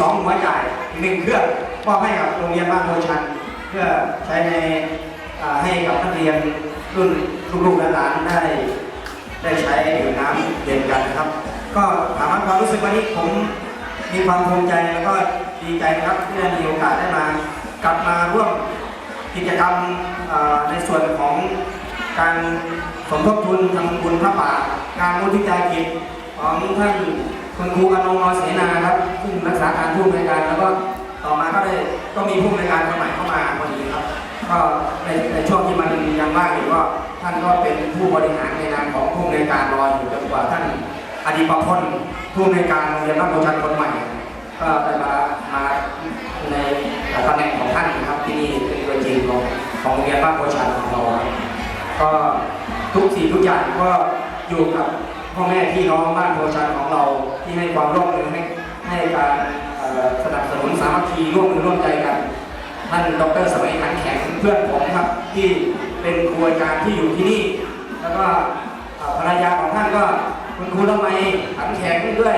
สองหัวจ่ายหนึ่งเครื่องมอบให้กับโรงเรียนบ้านโพชัน เพื่อใช้ในให้กับนักเรียนรุ่นลูกๆและหลานได้ได้ใช้ดื่มน้ำเย็นกันนะครับ ก็ถามว่าความรู้สึกวันนี้ผมมีความภูมิใจแล้วก็ดีใจนะครับที่ได้มีโอกาสได้มากลับมาร่วมกิจกรรมในส่วนของการสมทบทุนทำบุญพระป่าการมุทิตากิจของท่าน คุณครูอนงนอเสนาครับซึ่งรักษาการผู้อำนวยการแล้วก็ต่อมาก็ได้ก็มีผู้อำนวยการคนใหม่เข้ามาพอดีครับก็ในในช่วงที่มันยังว่างอยู่ก็ท่านก็เป็นผู้บริหารในนามของผู้อำนวยการรออยู่จนกว่าท่านอดีตประพลผู้อำนวยการโรงเรียนบ้านโพชันคนใหม่ ก็ได้มามาในตำแหน่งของท่านนะครับที่นี่เป็นตัวจริงของของโรงเรียนบ้านโพชันของเราก็ทุกสิ่งทุกอย่างก็อยู่กับ พ่อแม่พี่น้องบ้านโพชันของเราที่ให้ความร่วมมือให้ให้การสนับสนุนสามัคคีร่วมมือร่วมใจกัน ท่านดรสมัยขันแข็งเพื่อนผมครับที่เป็นครูอาจารย์ที่อยู่ที่นี่ แล้วก็ภรรยาของท่านก็คุณครูละไมขันแข็งด้วย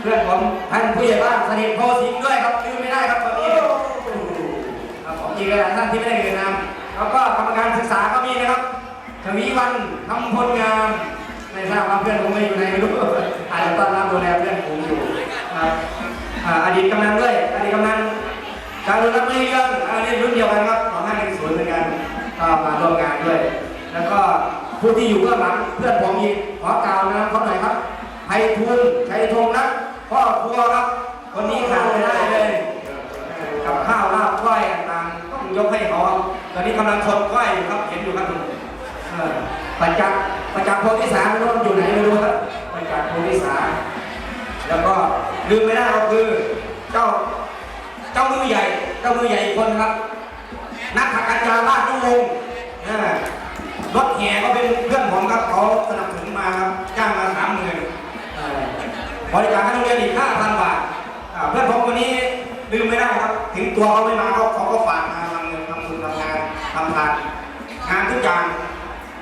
เพื่อนผมท่านผู้ใหญ่บ้านสนิทโพสิงด้วยครับลืมไม่ได้ครับตอนนี้ครับผมอีกหลายท่านที่ไม่ได้เอ่ยนามแล้วก็กรรมการศึกษาก็มีนะครับชวีวันทำพลงาม ไม่ทราบว่าเพื่อนผมไม่อยู่ไหนไม่รู้อาจจะต้อนรับดูแลเพื่อนผมอยู่ครับอดีตกำนันด้วยอดีตกำนันการรับไม่เรื่องอันนี้รุ่นเดียวกันครับของห้าหนึ่งศูนย์เหมือนกันก็มาร่วมงานด้วย แล้วก็ผู้ที่อยู่เบื้องหลังเพื่อนผมอีกขอกล่าวนะครับเขาหน่อยครับไพฑูรย์ ประจักษ์ประจักษ์โพธิสารไม่รู้อยู่ไหนไม่รู้ครับประจักษ์โพธิสารแล้วก็ลืมไม่ได้ก็คือเจ้าเจ้ามือใหญ่เจ้ามือใหญ่คนครับ นักขักัญญาบ้านนุ่งงูรถแห่ก็เป็นเพื่อนผมครับเขาสนับสนุนมาครับจ้างมาสามหมื่นบริการให้โรงเรียนอีกห้าพันบาทเพื่อนผมคนนี้ลืมไม่ได้ครับ ถึงตัวเขาไม่มาเขาเขาก็ฝากมาทำเงินทำทุนทำงานทำทานงานทุกอย่าง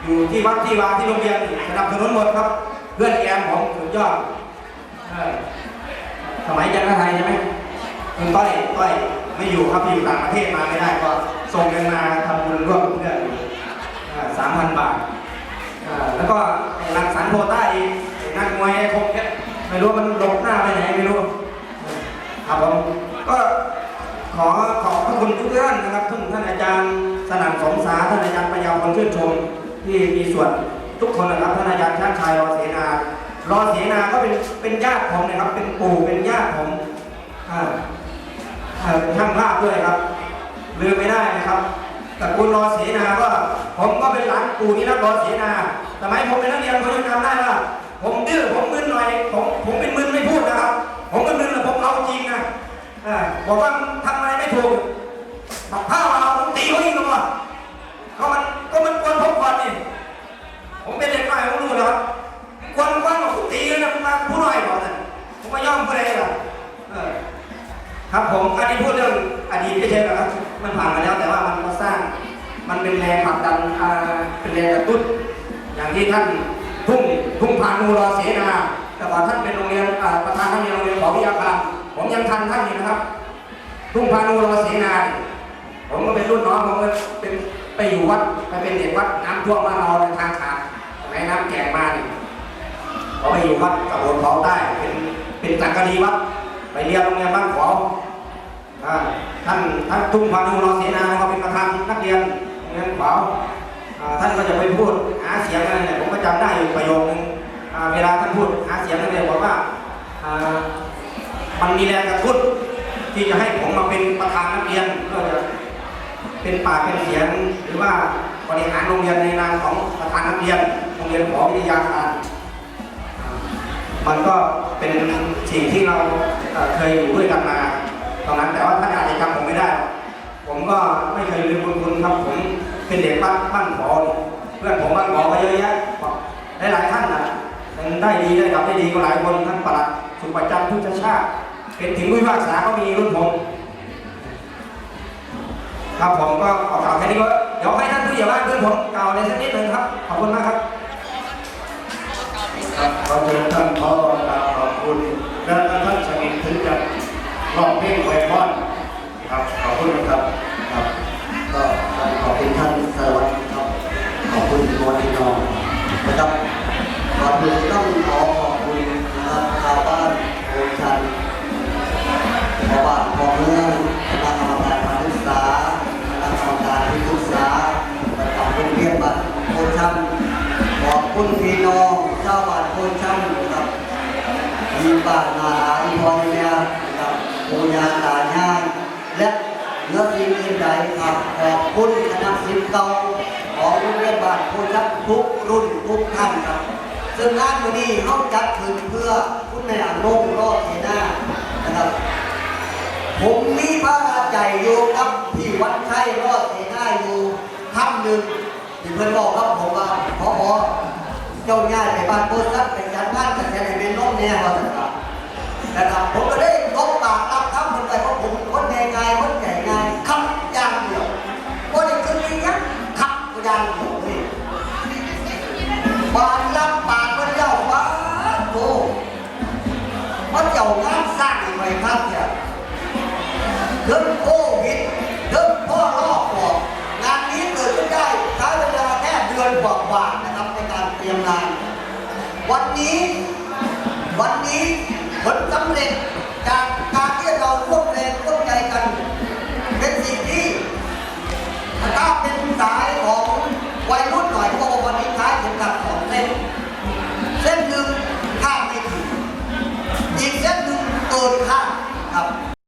อยู่ที่วัดที่วาที่โรงเรียนสนับสนุนหมดครับ เพื่อนแกมผมสุดยอดเออสมัยยันไทยใช่ไหมคุณต้อยต้อยไม่อยู่ครับอยู่ต่างประเทศมาไม่ได้ก็ส่งเงินมาทำบุญร่วมกับเพื่อนสามพันบาทแล้วก็ไอ้รังสรรโพต้าอีกนักมวยไอ้คงเนี่ยไม่รู้มันหลบหน้าไปไหนไม่รู้ครับผมก็ขอขอบพระคุณทุกท่านนะครับทุกท่านอาจารย์สนั่นสมสาท่านอาจารย์ปัญญาพลชื่นชม ที่มีส่วนทุกคนนะครับท่านอาจารย์ชาติชายรอเสนารอเสนาก็เป็นเป็นญาติผมนะครับ เป็นปู่เป็นญาติผมอ่าเอ่อเป็นช่างภาพด้วยครับลืมไม่ได้นะครับตระกูลรอเสนาก็ผมก็เป็นหลานปู่นี่นะรอเสนาสมัยผมเป็นนักเรียนผมยังจำได้ว่าผมดื้อผมมึนหน่อยผมผมเป็นมึนไม่พูดนะครับ ผมเป็มึนแล้วผมเอาจริงนะบอกว่าทำอะไรไม่ถูกบอกข้าเอาผมตีเขาอีกแล้วก็มันก็มัน วรพบก่อนนี่ผมเป็นเด็กน้อยผมรู้แล้วครับควรควรผมตีกันนะผมมาผู้น้อยก่อนนะผมก็ย่อมผู้ใดล่ะครับผมอันนี้พูดเรื่องอดีตไม่ใช่หรอครับ มันผ่านมาแล้วแต่ว่ามันมาสร้าง มันเป็นแรงผลักดันอ่าเป็นแรงกระตุ้นอย่างที่ท่านทุ่งทุ่งพานูรอเสนาแต่ก่อนท่านเป็นโรงเรียนประธานท่านเรียนโรงเรียนของวิทยาคารผมยังทันท่านอยู่นะครับ ทุ่งพานูรอเสนาผมก็เป็นรุ่นน้องผมก็เป็น ไปอยู่วัดไปเป็นเด็กวัดน้ำท่วมมานอนในทางขาดสมัยน้ำแก่มาเนี่ยเขาไปอยู่วัดตะบนเขาใต้เป็นเป็นจักรีวัดไปเรียนโรงเรียนบ้านขออ่าท่านท่านทุ่งพานุรอเสนาเขาเป็นประธานนักเรียนโรงเรียนขวาวอ่าท่านก็จะไปพูดหาเสียงอะไรเนี่ยผมก็จำได้อยู่ประโยคนึงเวลาท่านพูดหาเสียงนั่นเองบอกว่ามันมีแรงกระตุ้นที่จะให้ผมมาเป็นประธานนักเรียนเพื่อจะ เป็นปากเป็นเสียง หรือว่าบริหารโรงเรียนในนามของประธานนักเรียนโรงเรียนขอวิทยาคารมันก็เป็นสิ่งที่เราเคยอยู่ด้วยกันมาตอนนั้นแต่ว่าท่านอาจจะจำผมไม่ได้ ผมก็ไม่เคยลืมบุญคุณครับผมเป็นเด็กบ้านบ้านขอเพื่อนผมบ้านขอก็เยอะแยะหลายหลายท่านนะได้ดีได้ดับได้ดีก็หลายคนท่านปลัดสุประจันทร์พุทธชาติเป็นถึงผู้พิพากษาก็มีรุ่นผม ครับผมก็ขอกล่าวแค่นี้ก็เดี๋ยวให้ท่านผู้ใหญ่บ้านเพื่อนผมกล่าวในสักนิดหนึ่งครับขอบคุณมากครับครับขอเชิญท่านพ่อกล่าวขอบคุณและท่านสนิทถึงจะร้องเพลงไวพอนครับขอบคุณครับ ป้านาอาอีพอเนียนะครับปูญาตายายและเนื้อสิ่งอื่นใดครับขอบคุณคณะศิษย์เก่าของโรงเรียนบ้านโพชักทุกรุ่นทุกท่านครับ ซึ่งงานวันนี้เขาจัดขึ้นเพื่อคุณแม่อนุรอดเทนานะครับ ผมมีพระราชใจอยู่กับพี่วัดชัยรอดเสนาอยู่คำหนึ่งที่เพิ่นบอกครับผมว่าพอ เจ้าง่ายไปบ้านโพสัตไปจัดบ้านกันแค่ไหนเป็นน้องแน่ว่าสักครับนะครับ ผมก็ได้ลบปากรับคำคนไปเพราะผมคนง่ายง่ายคนใหญ่ง่ายคำอย่างเดียวว่าได้ขึ้นมีนักคำอย่างเดียวนี่บานรับปากมันเจ้าบ้าโตมันเจ้างานสร้างอีกไว้ครับเนี่ยเรื่องโควิดเรื่องพ่อ รียมงานวันนี้ วันนี้ผลสำเร็จจาก